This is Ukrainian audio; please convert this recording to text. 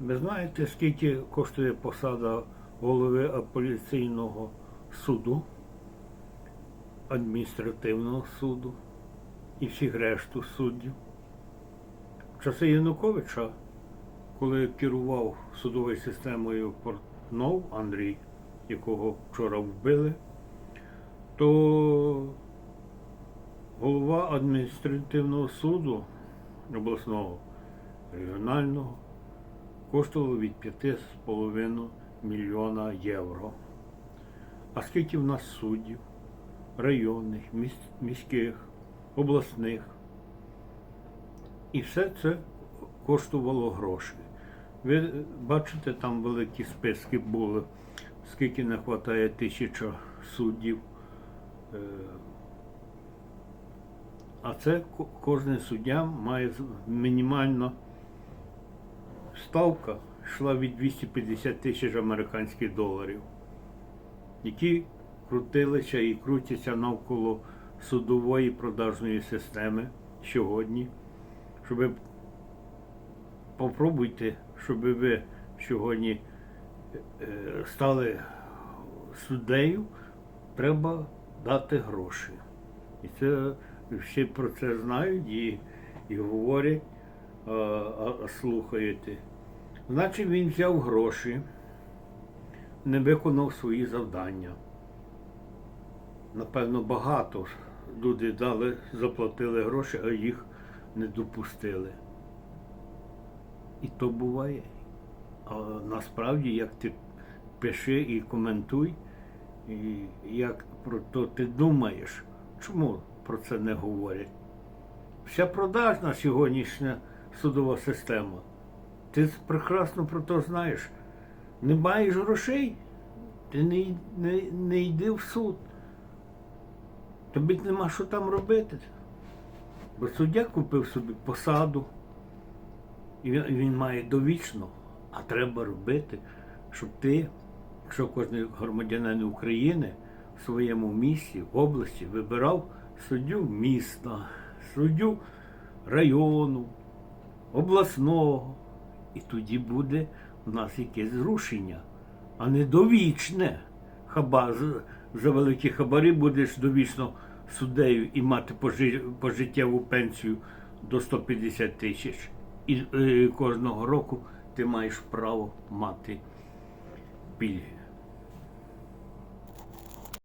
Ви знаєте, скільки коштує посада голови апеляційного суду, адміністративного суду і всіх решту суддів? В часи Януковича, коли керував судовою системою Портнов Андрій, якого вчора вбили, то голова адміністративного суду обласного регіонального коштувало від 5,5 мільйона євро. А скільки в нас суддів, районних, міських, обласних? І все це коштувало гроші. Ви бачите, там великі списки були, скільки не вистачає тисяча суддів. Е, А це кожен суддя має мінімально ставка йшла від 250 тисяч американських доларів, які крутилися і крутяться навколо судової продажної системи сьогодні. Щоб попробуйте, щоб ви сьогодні е, стали суддею, треба дати гроші. І це всі про це знають і, і говорять, слухаєте. Значить, він взяв гроші, не виконав свої завдання. Напевно, багато люди дали, заплатили гроші, а їх не допустили. І то буває. А насправді, як ти пиши і коментуй, і як про то ти думаєш, чому про це не говорять? Вся продажна сьогоднішня судова система. Ти прекрасно про то знаєш. Не маєш грошей, ти не, не, не йди в суд. Тобі нема що там робити. Бо суддя купив собі посаду, і він, він має довічно, а треба робити, щоб ти, якщо кожен громадянин України в своєму місті, в області вибирав суддю міста, суддю району, обласного. І тоді буде в нас якесь зрушення, а не довічне. Хаба за, великі хабарі будеш довічно суддею і мати пожиттєву пенсію до 150 тисяч. І е, кожного року ти маєш право мати пільги.